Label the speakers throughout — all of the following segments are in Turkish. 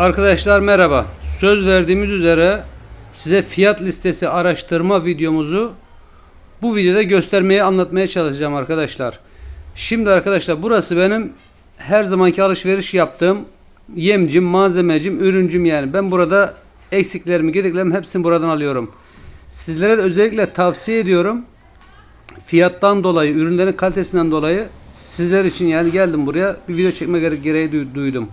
Speaker 1: Arkadaşlar merhaba. Söz verdiğimiz üzere size fiyat listesi araştırma videomuzu bu videoda göstermeye anlatmaya çalışacağım arkadaşlar. Şimdi arkadaşlar burası benim her zamanki alışveriş yaptığım yemcim, malzemecim, ürüncüm yani. Ben burada eksiklerimi, gediklerimi hepsini buradan alıyorum. Sizlere de özellikle tavsiye ediyorum. Fiyattan dolayı, ürünlerin kalitesinden dolayı sizler için yani geldim buraya bir video çekme gere- gereği duy- duydum.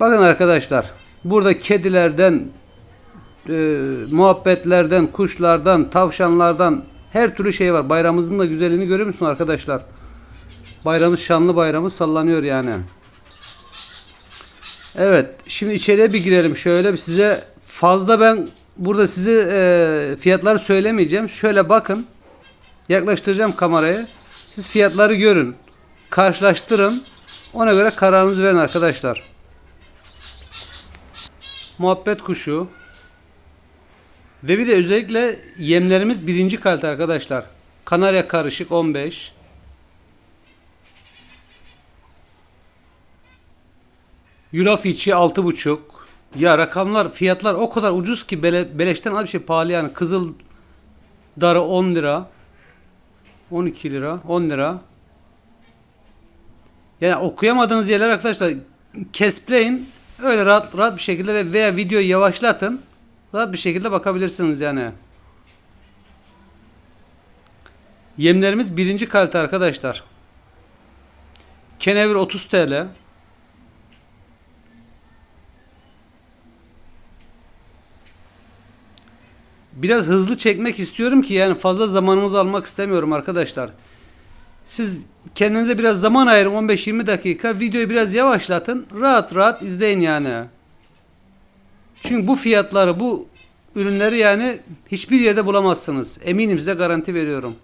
Speaker 1: Bakın arkadaşlar burada kedilerden e, muhabbetlerden kuşlardan tavşanlardan her türlü şey var. Bayramımızın da güzelliğini görüyor musun arkadaşlar? Bayramımız şanlı bayramımız sallanıyor yani. Evet şimdi içeriye bir girelim şöyle bir size fazla ben burada size e, fiyatları söylemeyeceğim. Şöyle bakın yaklaştıracağım kamerayı. Siz fiyatları görün. Karşılaştırın. Ona göre kararınızı verin arkadaşlar. Muhabbet kuşu. Ve bir de özellikle yemlerimiz birinci kalite arkadaşlar. Kanarya karışık 15. Yulaf içi 6,5. Ya rakamlar fiyatlar o kadar ucuz ki bele, beleşten al bir şey pahalı yani. Kızıl darı 10 lira. 12 lira 10 lira. Yani okuyamadığınız yerler arkadaşlar kespleyin öyle rahat rahat bir şekilde ve veya videoyu yavaşlatın. Rahat bir şekilde bakabilirsiniz yani. Yemlerimiz birinci kalite arkadaşlar. Kenevir 30 TL. Biraz hızlı çekmek istiyorum ki yani fazla zamanınızı almak istemiyorum arkadaşlar. Siz kendinize biraz zaman ayırın 15-20 dakika videoyu biraz yavaşlatın rahat rahat izleyin yani. Çünkü bu fiyatları bu ürünleri yani hiçbir yerde bulamazsınız. Eminim size garanti veriyorum.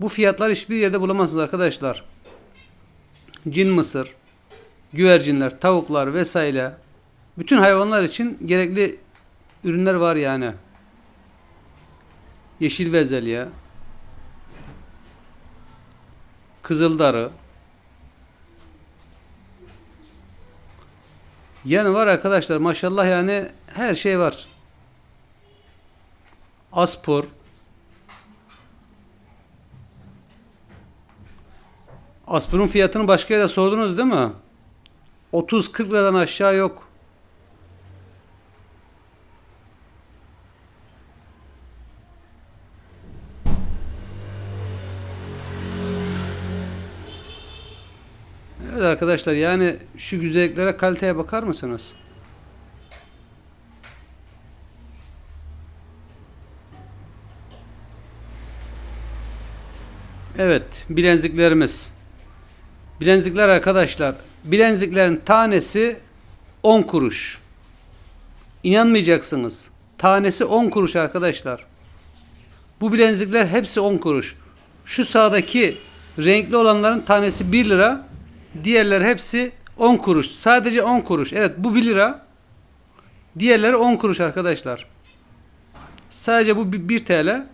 Speaker 1: Bu fiyatlar hiçbir yerde bulamazsınız arkadaşlar. Cin mısır, güvercinler, tavuklar vesaire. Bütün hayvanlar için gerekli ürünler var yani. Yeşil bezelye, kızıldarı. Yani var arkadaşlar maşallah yani her şey var. Aspor. Asporun fiyatını başka yerde sordunuz değil mi? 30-40 liradan aşağı yok. Evet arkadaşlar yani şu güzelliklere kaliteye bakar mısınız? Evet bilenziklerimiz. Bilenzikler arkadaşlar. Bilenziklerin tanesi 10 kuruş. İnanmayacaksınız. Tanesi 10 kuruş arkadaşlar. Bu bilenzikler hepsi 10 kuruş. Şu sağdaki renkli olanların tanesi 1 lira. Diğerleri hepsi 10 kuruş. Sadece 10 kuruş. Evet bu 1 lira. Diğerleri 10 kuruş arkadaşlar. Sadece bu 1 TL.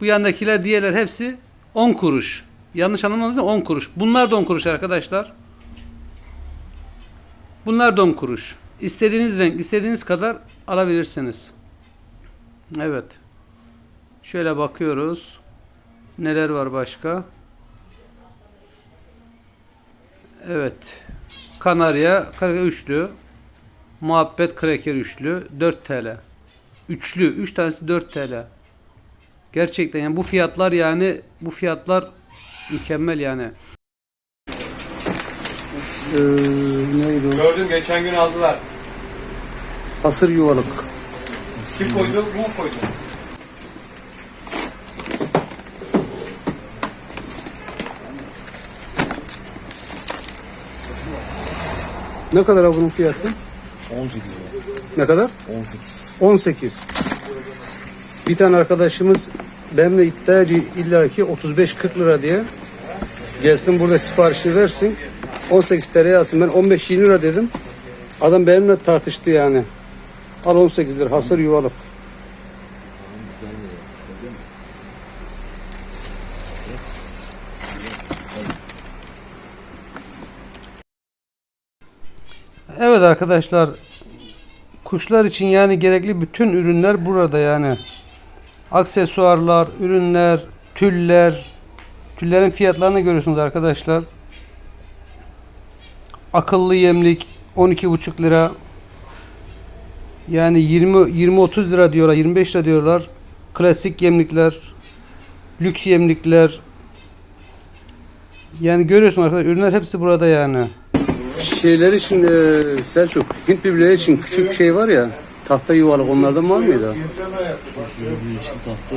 Speaker 1: Bu yandakiler diğerler hepsi 10 kuruş. Yanlış anlamadınız mı? 10 kuruş. Bunlar da 10 kuruş arkadaşlar. Bunlar da 10 kuruş. İstediğiniz renk, istediğiniz kadar alabilirsiniz. Evet. Şöyle bakıyoruz. Neler var başka? Evet. Kanarya, Kanarya üçlü. Muhabbet kreker üçlü 4 TL. Üçlü, 3 üç tanesi 4 TL. Gerçekten yani bu fiyatlar yani bu fiyatlar mükemmel yani. Ee, neydi o?
Speaker 2: Gördüm geçen gün aldılar.
Speaker 1: Hasır yuvalık.
Speaker 2: Kim koydu? Bu koydu.
Speaker 1: Ne kadar abi bunun fiyatı?
Speaker 3: 18 lira.
Speaker 1: Ne kadar?
Speaker 3: 18.
Speaker 1: 18. Bir tane arkadaşımız benimle iddiacı illaki 35-40 lira diye gelsin burada siparişi versin. 18 TL yazsın. Ben 15-20 lira dedim. Adam benimle tartıştı yani. Al 18 lira hasır yuvalık. Evet arkadaşlar kuşlar için yani gerekli bütün ürünler burada yani. Aksesuarlar, ürünler, tüller, tüllerin fiyatlarını görüyorsunuz arkadaşlar. Akıllı yemlik 12,5 lira. Yani 20 20 30 lira diyorlar, 25 lira diyorlar. Klasik yemlikler, lüks yemlikler. Yani görüyorsun arkadaşlar ürünler hepsi burada yani. Şeyler için e, Selçuk, Hint bibloları için küçük şey var ya, tahta yuvarlak onlardan var mıydı?
Speaker 3: Tahta.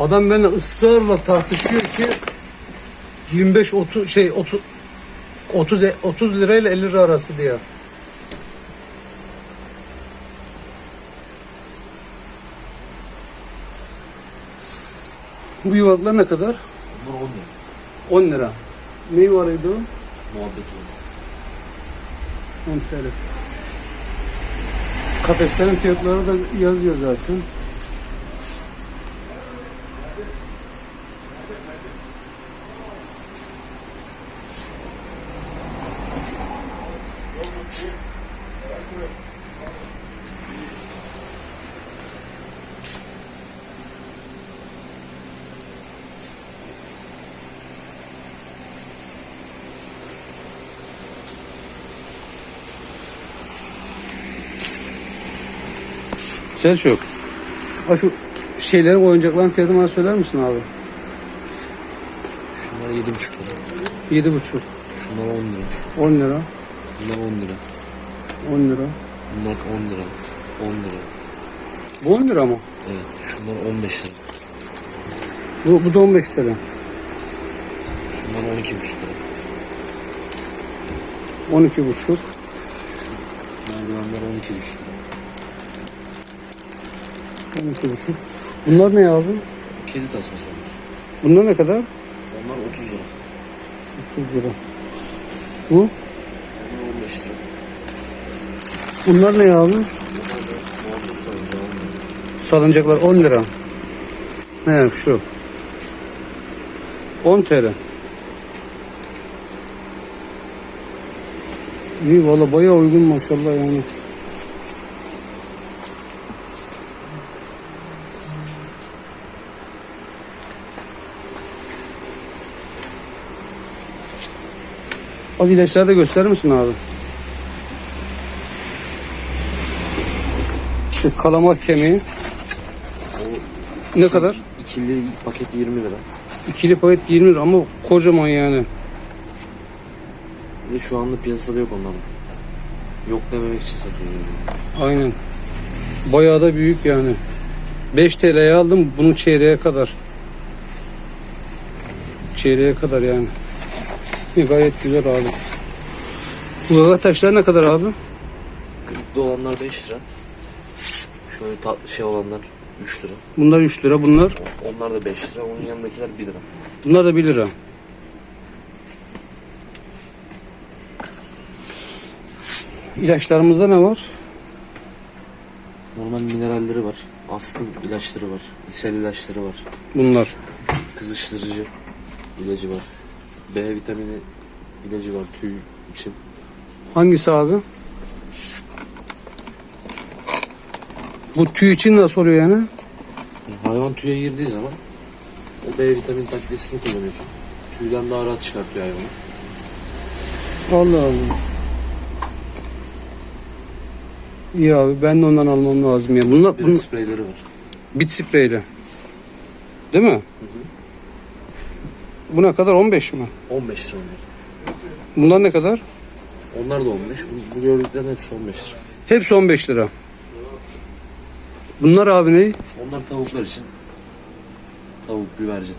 Speaker 1: Adam benimle ısrarla tartışıyor ki 25 30 şey 30 30 30 lirayla 50 lira arası diye. Bu yuvarlaklar ne kadar?
Speaker 3: Bunlar 10 lira.
Speaker 1: 10 lira. Ne yuvarlıydı o?
Speaker 3: Muhabbet olur.
Speaker 1: 10 TL. Kafeslerin fiyatları da yazıyor zaten. Selçuk. Ha şu şeylerin oyuncakların fiyatını bana söyler misin abi?
Speaker 3: Şunlar 7,5 lira.
Speaker 1: Yedi buçuk.
Speaker 3: Şunlar 10 lira.
Speaker 1: 10 lira.
Speaker 3: Bunlar 10 lira.
Speaker 1: 10 lira.
Speaker 3: Bunlar 10 lira. 10 lira.
Speaker 1: Bu 10 lira mı?
Speaker 3: Evet. Şunlar 15 lira.
Speaker 1: Bu, bu da 15 lira.
Speaker 3: Şunlar 12,5 lira.
Speaker 1: 12 buçuk.
Speaker 3: Merdivenler 12,5 lira.
Speaker 1: 12 buçuk. Bunlar ne abi?
Speaker 3: Kedi tasması onlar.
Speaker 1: Bunlar ne kadar?
Speaker 3: Onlar 30 lira.
Speaker 1: 30 lira. Bu?
Speaker 3: Onlar 15 lira.
Speaker 1: Bunlar ne abi?
Speaker 3: Bunlar da muhabbet sarıncağı 10 lira.
Speaker 1: Salıncaklar 10 lira. Ne şu? 10 TL. İyi valla bayağı uygun maşallah yani. O ilaçları da gösterir misin abi? Şu kalamar kemiği. Ne kadar?
Speaker 3: İkili paket 20 lira.
Speaker 1: İkili paket 20 lira ama kocaman yani.
Speaker 3: Bir de şu anda piyasada yok onların. Yok dememek için satıyorum.
Speaker 1: Aynen. Bayağı da büyük yani. 5 TL'ye aldım bunu çeyreğe kadar. Çeyreğe kadar yani. İyi, gayet güzel abi. Bu gaga taşlar ne kadar abi?
Speaker 3: Kırıklı olanlar 5 lira. Şöyle tatlı şey olanlar 3 lira.
Speaker 1: Bunlar 3 lira bunlar.
Speaker 3: Onlar da 5 lira. Onun yanındakiler 1 lira.
Speaker 1: Bunlar da 1 lira. İlaçlarımızda ne var?
Speaker 3: Normal mineralleri var. Astım ilaçları var. ishal ilaçları var.
Speaker 1: Bunlar.
Speaker 3: Kızıştırıcı ilacı var. B vitamini ilacı var tüy için.
Speaker 1: Hangisi abi? Bu tüy için nasıl oluyor yani?
Speaker 3: Hayvan tüye girdiği zaman o B vitamini takviyesini kullanıyorsun. Tüyden daha rahat çıkartıyor hayvanı.
Speaker 1: Allah Allah. İyi abi ben de ondan almam lazım ya. Bunlar
Speaker 3: Bir de
Speaker 1: bunun
Speaker 3: spreyleri var.
Speaker 1: bit spreyle. Değil mi? Bu ne kadar? 15 mi?
Speaker 3: 15 lira onlar.
Speaker 1: Bunlar ne kadar?
Speaker 3: Onlar da 15. Bu, bu gördüklerin hepsi 15 lira.
Speaker 1: Hepsi 15 lira. Bunlar abi ne?
Speaker 3: Onlar tavuklar için. Tavuk, güvercin.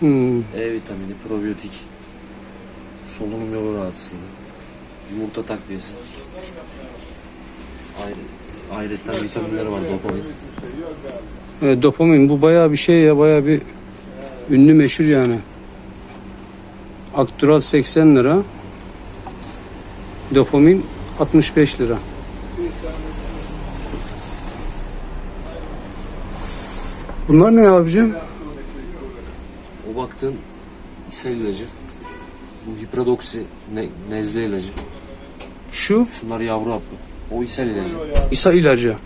Speaker 1: Hmm.
Speaker 3: E vitamini, probiyotik. Solunum yolu rahatsızlığı. Yumurta takviyesi. Ayrı, ayrıca vitaminleri var dopamin.
Speaker 1: Evet, dopamin bu bayağı bir şey ya bayağı bir ünlü meşhur yani. Aktural 80 lira. Dopamin 65 lira. Bunlar ne abicim?
Speaker 3: O baktığın ishal ilacı. Bu hipradoksi ne, nezle ilacı.
Speaker 1: Şu
Speaker 3: Şunlar yavru hapı. O ishal ilacı.
Speaker 1: İsa ilacı.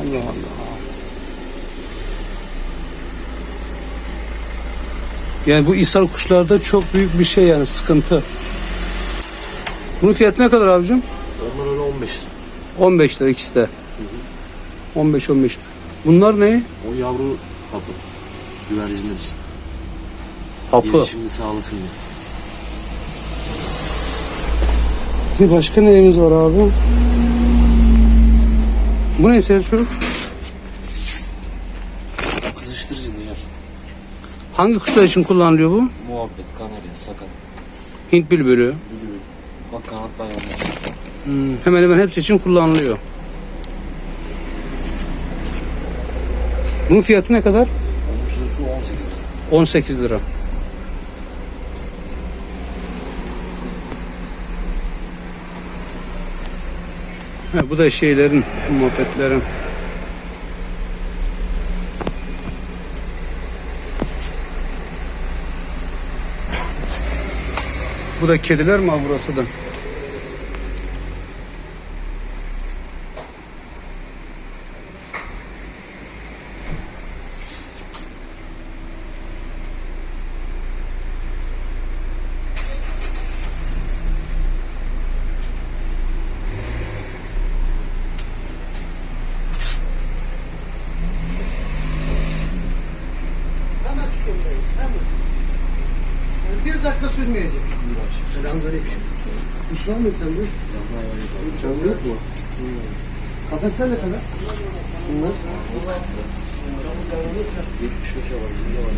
Speaker 1: Allah Allah. Yani bu ishal kuşlarda çok büyük bir şey yani sıkıntı. Bunun fiyatı ne kadar abicim?
Speaker 3: Onlar öyle 15 lira.
Speaker 1: 15 lira ikisi de. 15 15. Bunlar ne?
Speaker 3: O yavru hapı. Güvercinler için.
Speaker 1: Hapı.
Speaker 3: Gelişimini sağlasın diye.
Speaker 1: Bir başka neyimiz var abi? Bu ne Selçuk?
Speaker 3: O kızıştırıcı diğer.
Speaker 1: Hangi kuşlar için kullanılıyor bu?
Speaker 3: Muhabbet, kanarya, sakan,
Speaker 1: Hint bülbülü.
Speaker 3: bülbül, ufak kanat bayanlar.
Speaker 1: Hmm, hemen hemen hepsi için kullanılıyor. Bunun fiyatı ne kadar?
Speaker 3: Onun kilosu 18 lira.
Speaker 1: 18 lira. Ha, bu da şeylerin, muhabbetlerin. Bu da kediler mi burası da?
Speaker 4: Hemen tutuyorum. Hemen. Yani bir dakika sürmeyecek. Selamünaleyküm. Kuş var mı sende? Canlı yok mu? Hmm. Kafesler ne kadar? Şunlar.
Speaker 3: 75'e var, 100'e var.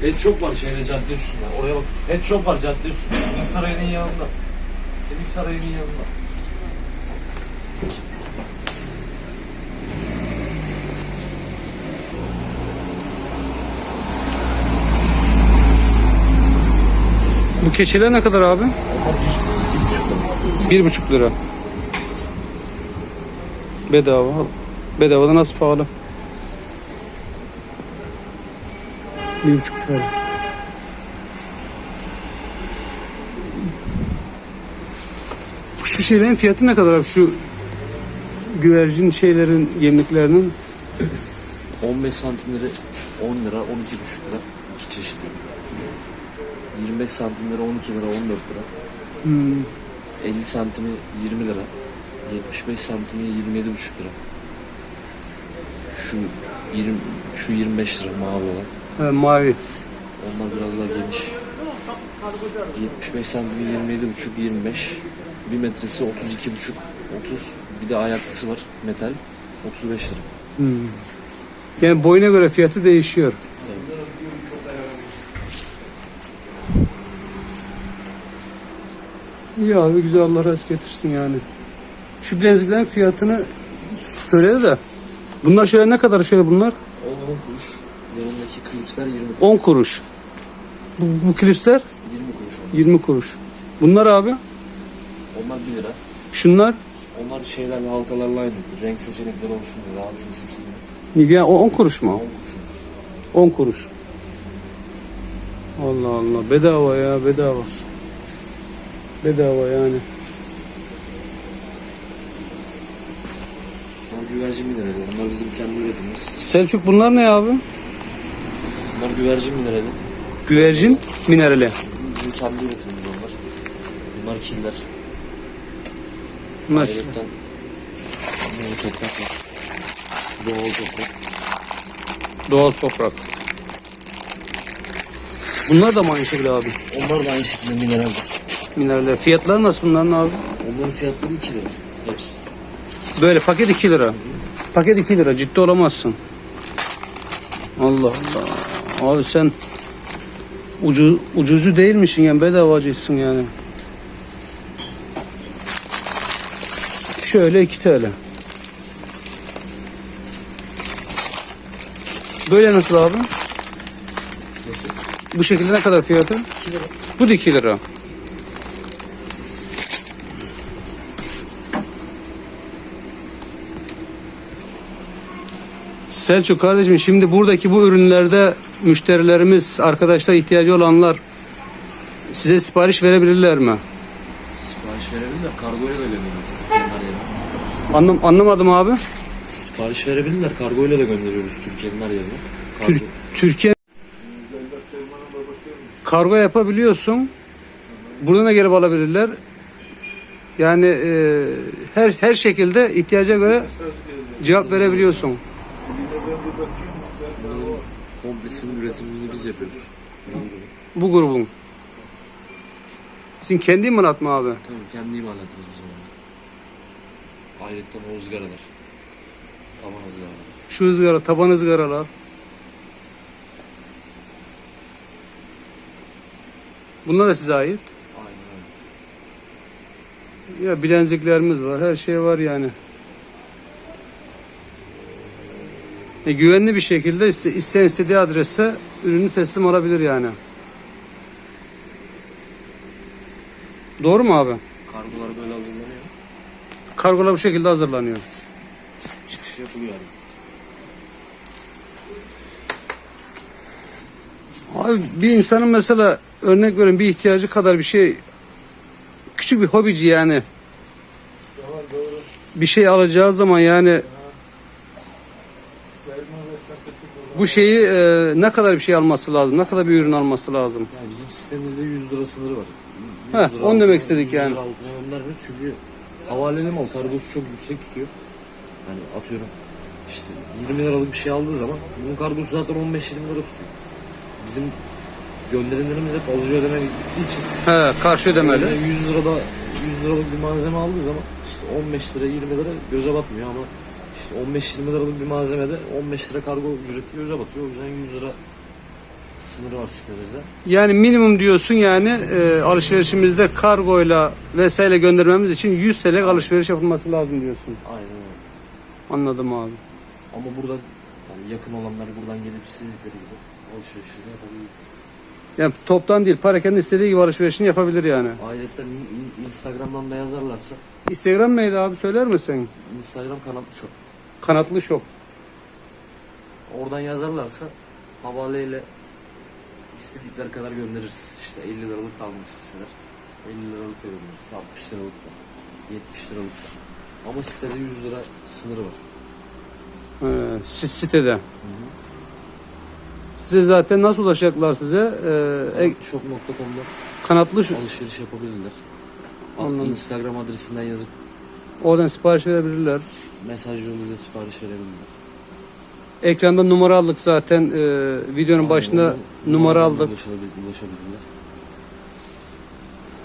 Speaker 3: Pet shop var şeyde cadde üstünde. Oraya bak. Pet shop var cadde üstünde. Sarayı'nın yanında. Simit Sarayı'nın yanında.
Speaker 1: Bu keçiler ne kadar abi? Bir buçuk lira. Bedava. Bedavada nasıl pahalı? Bir buçuk lira. Şu şeylerin fiyatı ne kadar abi? Şu güvercin şeylerin yemliklerinin
Speaker 3: 15 santimleri 10 lira, 12,5 lira. iki çeşit. 25 santimleri 12 lira, 14 lira.
Speaker 1: hmm,
Speaker 3: 50 santimi 20 lira. 75 santimi 27,5 lira. Şu 20 şu 25 lira mavi olan.
Speaker 1: he, mavi.
Speaker 3: Onlar biraz daha geniş. 75 santimi 27,5 25. 1 metresi 32,5 30. Bir de ayaklısı var metal. 35 lira.
Speaker 1: Hmm. Yani boyuna göre fiyatı değişiyor. İyi abi güzel Allah razı getirsin yani. Şu bileziklerin fiyatını söyledi de. Bunlar şöyle ne kadar şöyle bunlar?
Speaker 3: 10 kuruş. Yanındaki klipsler 20 kuruş.
Speaker 1: 10 kuruş. Bu, bu klipsler
Speaker 3: 20 kuruş.
Speaker 1: 20 kuruş. Bunlar abi
Speaker 3: Onlar 1 lira.
Speaker 1: şunlar
Speaker 3: Onlar şeylerle halkalarla aynı. Renk seçenekleri olsun diye rahat seçilsin diye.
Speaker 1: yani o 10 kuruş mu?
Speaker 3: 10 kuruş.
Speaker 1: 10 kuruş. Allah Allah bedava ya bedava. Bedava yani.
Speaker 3: Bunlar güvercin minerali. Bunlar bizim kendi üretimimiz.
Speaker 1: Selçuk bunlar ne abi?
Speaker 3: Bunlar güvercin minerali.
Speaker 1: Güvercin minerali.
Speaker 3: Bizim kendi üretimimiz onlar. Bunlar killer.
Speaker 1: Bunlar
Speaker 3: bunlar toprak var. Doğal toprak.
Speaker 1: doğal toprak. Bunlar da mı aynı şekilde abi?
Speaker 3: Onlar da aynı şekilde mineraldir.
Speaker 1: Mineraller. Fiyatları nasıl bunların abi?
Speaker 3: Onların fiyatları 2 lira. Hepsi.
Speaker 1: Böyle paket 2 lira. Paket 2 lira. Ciddi olamazsın. Allah Allah. Abi sen ucu, ucuzu değilmişsin yani bedavacısın yani. Şöyle 2 TL. Böyle nasıl abi?
Speaker 3: Nasıl?
Speaker 1: Bu şekilde ne kadar fiyatı?
Speaker 3: 2 lira.
Speaker 1: Bu da 2 lira. Selçuk kardeşim şimdi buradaki bu ürünlerde müşterilerimiz, arkadaşlar ihtiyacı olanlar size sipariş verebilirler mi?
Speaker 3: Sipariş verebilirler. Kargoyla da gönderiyoruz Türkiye'nin her yerine.
Speaker 1: Anlam anlamadım abi.
Speaker 3: Sipariş verebilirler. Kargoyla da gönderiyoruz Türkiye'nin her yerine. Kargo.
Speaker 1: Tür- Türkiye kargo yapabiliyorsun. Buradan da gelip alabilirler. Yani e, her her şekilde ihtiyaca göre cevap verebiliyorsun.
Speaker 3: Bunların komplesinin üretimini biz yapıyoruz.
Speaker 1: Bu grubun. Sizin kendi imalat mı abi?
Speaker 3: Tabii kendi imalatımız bizim orada. Ayrıca o ızgaralar. Taban ızgaralar.
Speaker 1: Şu ızgara, taban ızgaralar. Bunlar da size ait.
Speaker 3: Aynen öyle.
Speaker 1: Ya bilenziklerimiz var, her şey var yani. E, güvenli bir şekilde iste, isteyen istediği adrese ürünü teslim alabilir yani. Doğru mu abi?
Speaker 3: Kargolar böyle hazırlanıyor.
Speaker 1: Kargolar bu şekilde hazırlanıyor.
Speaker 3: Çıkış yapılıyor yani.
Speaker 1: Abi bir insanın mesela örnek verin bir ihtiyacı kadar bir şey küçük bir hobici yani bir şey alacağı zaman yani bu şeyi e, ne kadar bir şey alması lazım? Ne kadar bir ürün alması lazım?
Speaker 3: Yani bizim sistemimizde 100 lira sınırı var. 100
Speaker 1: Heh,
Speaker 3: lira
Speaker 1: onu
Speaker 3: altına-
Speaker 1: demek istedik
Speaker 3: 100
Speaker 1: yani.
Speaker 3: lira altına göndermiyoruz çünkü havaleli mal kargosu çok yüksek tutuyor. Yani atıyorum işte 20 liralık bir şey aldığı zaman bunun kargosu zaten 15-20 lira tutuyor. Bizim gönderimlerimiz hep alıcı ödeme gittiği için
Speaker 1: He, karşı ödemeli.
Speaker 3: yani 100 lirada 100 liralık bir malzeme aldığı zaman işte 15 lira 20 lira göze batmıyor ama işte 15-20 liralık bir malzemede 15 lira kargo ücreti göze batıyor. O yüzden 100 lira sınırı var sitemizde.
Speaker 1: Yani minimum diyorsun yani e, alışverişimizde kargoyla vesaire göndermemiz için 100 TL alışveriş yapılması lazım diyorsun.
Speaker 3: Aynen öyle.
Speaker 1: Anladım abi.
Speaker 3: Ama buradan yani yakın olanlar buradan gelip istedikleri gibi alışverişini yapabilir.
Speaker 1: Yani toptan değil, para kendi istediği gibi alışverişini yapabilir yani.
Speaker 3: Ayrıca Instagram'dan da yazarlarsa
Speaker 1: Instagram neydi abi söyler misin?
Speaker 3: Instagram kanalı çok.
Speaker 1: Kanatlı Shop.
Speaker 3: Oradan yazarlarsa havaleyle istedikleri kadar göndeririz. İşte 50 liralık da almak isteseler 50 liralık da göndeririz. 60 liralık da 70 liralık da. Ama sitede 100 lira sınırı var.
Speaker 1: Ee, sit- sitede. Size zaten nasıl ulaşacaklar size? Ee, e-
Speaker 3: Shop.com'da
Speaker 1: kanatlı Shop.
Speaker 3: alışveriş yapabilirler.
Speaker 1: Anladım.
Speaker 3: Instagram adresinden yazıp
Speaker 1: Oradan sipariş verebilirler.
Speaker 3: Mesaj yoluyla sipariş verebilirler.
Speaker 1: Ekranda numara aldık zaten. Ee, videonun başında
Speaker 3: Oradan-
Speaker 1: numara aldık.
Speaker 3: ulaşabil- Ulaşabilirler.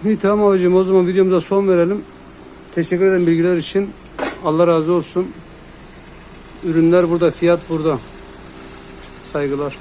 Speaker 1: İyi tamam abicim o zaman videomuza son verelim. Teşekkür ederim bilgiler için. Allah razı olsun. Ürünler burada, fiyat burada. Saygılar.